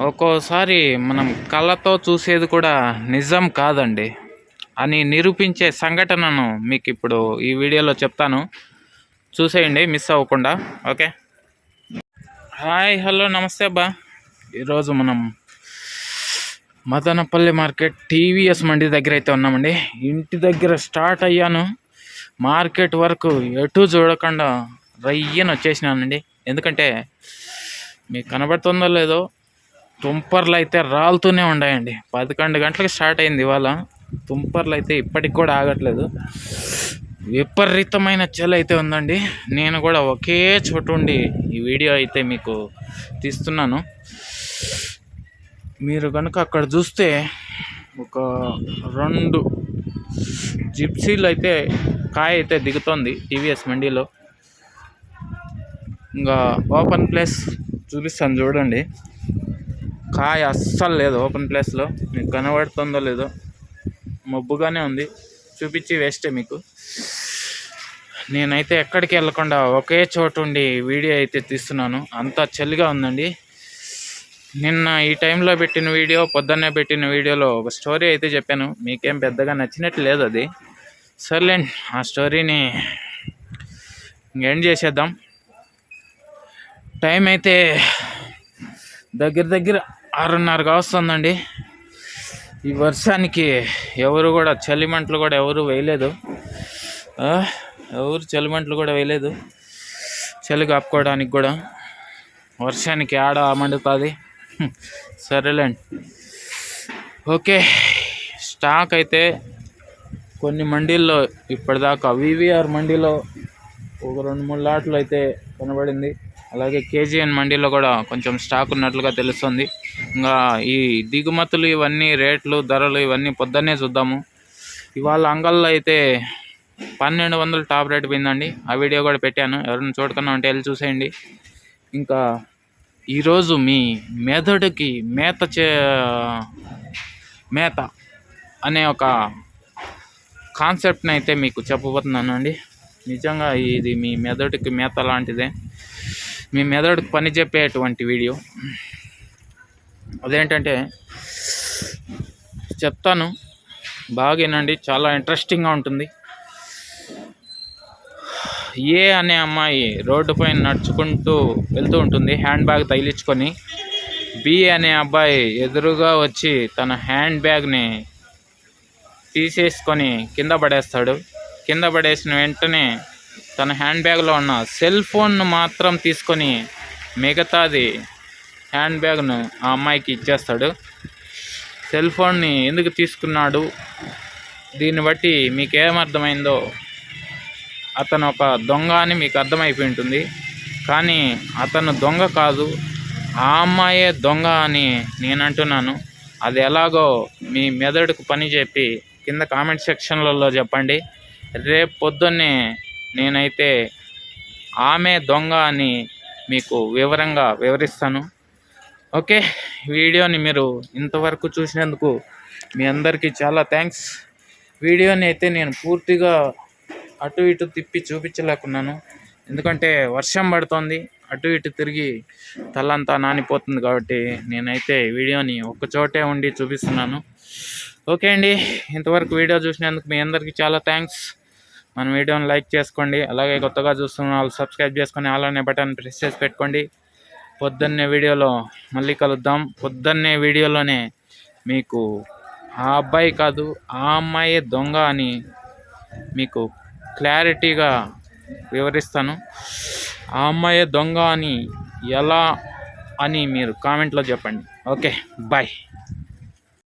ఒక్కోసారి మనం కళ్ళతో చూసేది కూడా నిజం కాదండి. అని నిరూపించే సంఘటనను మీకు ఇప్పుడు ఈ వీడియోలో చెప్తాను. చూసేయండి మిస్ అవ్వకుండా. ఓకే? హాయ్ హలో నమస్తే అబ్బా. ఈరోజు మనం మదనపల్లి మార్కెట్ టీవీఎస్ మండి దగ్గర అయితే ఉన్నామండి. ఇంటి దగ్గర స్టార్ట్ అయ్యాను. మార్కెట్ వరకు ఎటు చూడకుండా రయ్యను వచ్చేసినానండి. ఎందుకంటే మీకు కనబడుతుందో లేదో తుంపర్లు అయితే రాలుతూనే ఉన్నాయండి పదకొండు గంటలకు స్టార్ట్ అయింది ఇవాళ. తుంపర్లు అయితే ఇప్పటికి కూడా ఆగట్లేదు. విపరీతమైన చలి అయితే ఉందండి. నేను కూడా ఒకే చోటు ఉండి ఈ వీడియో అయితే మీకు తీస్తున్నాను. మీరు కనుక అక్కడ చూస్తే ఒక రెండు జిప్సీలు అయితే కాయ అయితే దిగుతోంది టీవీఎస్ మండీలో. ఇంకా ఓపెన్ ప్లేస్ చూపిస్తాను చూడండి. కాయ అస్సలు లేదు. ఓపెన్ ప్లేస్లో మీకు కనబడుతుందో లేదో మబ్బుగానే ఉంది. చూపించి వేస్టే మీకు. నేనైతే ఎక్కడికి వెళ్ళకుండా ఒకే చోటు ఉండి వీడియో అయితే తీస్తున్నాను. అంత చలిగా ఉందండి. నిన్న ఈ టైంలో పెట్టిన వీడియో పొద్దున్నే పెట్టిన వీడియోలో ఒక స్టోరీ అయితే చెప్పాను. మీకేం పెద్దగా నచ్చినట్టు లేదు అది. సర్లేండి ఆ స్టోరీని ఎండ్ చేసేద్దాం. టైం అయితే దగ్గర దగ్గర ఆరున్నరగా వస్తుందండి. ఈ వర్షానికి ఎవరు కూడా చలిమంటలు కూడా ఎవరు వేయలేదు. ఎవరు చలిమంటలు కూడా వేయలేదు. చలి కాపుకోవడానికి కూడా వర్షానికి ఆడ మండుతుంది. సరేలేండి. ఓకే స్టాక్ అయితే కొన్ని మండీల్లో ఇప్పటిదాకా వివిఆర్ మండీలో ఒక రెండు మూడు లాట్లు అయితే కనబడింది. అలాగే కేజీఎన్ మండీలో కూడా కొంచెం స్టాక్ ఉన్నట్లుగా తెలుస్తుంది. ఇంకా ఈ దిగుమతులు ఇవన్నీ రేట్లు ధరలు ఇవన్నీ పొద్దున్నే చూద్దాము. ఇవాళ అంగల్లో అయితే పన్నెండు వందలు టాప్ రేట్ పోయిందండి. ఆ వీడియో కూడా పెట్టాను. ఎవరైనా చూడకన్నా ఉంటే వెళ్ళి చూసేయండి. ఇంకా ఈరోజు మీ మెదడుకి మేత చే మేత అనే ఒక కాన్సెప్ట్ని అయితే మీకు చెప్పబోతున్నాను అండి నిజంగా ఇది మీ మెదడుకి మేత లాంటిదే. మీ మెదడుకు పని చెప్పేటువంటి వీడియో. అదేంటంటే చెప్తాను. బాగేనండి చాలా ఇంట్రెస్టింగ్గా ఉంటుంది. ఏ అనే అమ్మాయి రోడ్డు పైన నడుచుకుంటూ వెళ్తూ ఉంటుంది. Hand bag తగిలించుకొని. బి అనే అబ్బాయి ఎదురుగా వచ్చి తన హ్యాండ్ బ్యాగ్ని తీసేసుకొని కింద పడేస్తాడు. కింద పడేసిన వెంటనే తన హ్యాండ్ బ్యాగ్లో ఉన్న సెల్ ఫోన్ను మాత్రం తీసుకొని మిగతాది హ్యాండ్ బ్యాగ్ను ఆ అమ్మాయికి ఇచ్చేస్తాడు. సెల్ ఫోన్ని ఎందుకు తీసుకున్నాడు? దీన్ని బట్టి మీకేమర్థమైందో? అతను ఒక దొంగ అని మీకు అర్థమైపోయి ఉంటుంది. కానీ అతను దొంగ కాదు ఆ అమ్మాయే దొంగ అని నేను అంటున్నాను అది ఎలాగో మీ మెదడుకు పని చెప్పి కింద కామెంట్ సెక్షన్లలో చెప్పండి. రేపు పొద్దున్నే నేనైతే ఆమె దొంగ అని మీకు వివరంగా వివరిస్తాను. ఓకే వీడియోని మీరు ఇంతవరకు చూసినందుకు మీ అందరికీ చాలా థ్యాంక్స్. వీడియోని అయితే నేను పూర్తిగా అటు ఇటు తిప్పి చూపించలేకున్నాను. ఎందుకంటే వర్షం పడుతోంది అటు ఇటు తిరిగి తలంతా నానిపోతుంది కాబట్టి నేనైతే వీడియోని ఒక చోటే ఉండి చూపిస్తున్నాను. ఓకే అండి ఇంతవరకు వీడియో చూసినందుకు మీ అందరికీ చాలా థ్యాంక్స్. మన వీడియోని లైక్ చేసుకోండి అలాగే కొత్తగా చూస్తున్న వాళ్ళు సబ్స్క్రైబ్ చేసుకొని అలానే బటన్ ప్రెస్ చేసి పెట్టుకోండి. పొద్దున్నే వీడియోలో మళ్ళీ కలుద్దాం. పొద్దున్నే వీడియోలోనే మీకు ఆ అబ్బాయి కాదు ఆ అమ్మాయి దొంగ అని మీకు క్లారిటీగా వివరిస్తాను. ఆ అమ్మాయే దొంగ అని ఎలా అని మీరు కామెంట్లో చెప్పండి. Okay bye.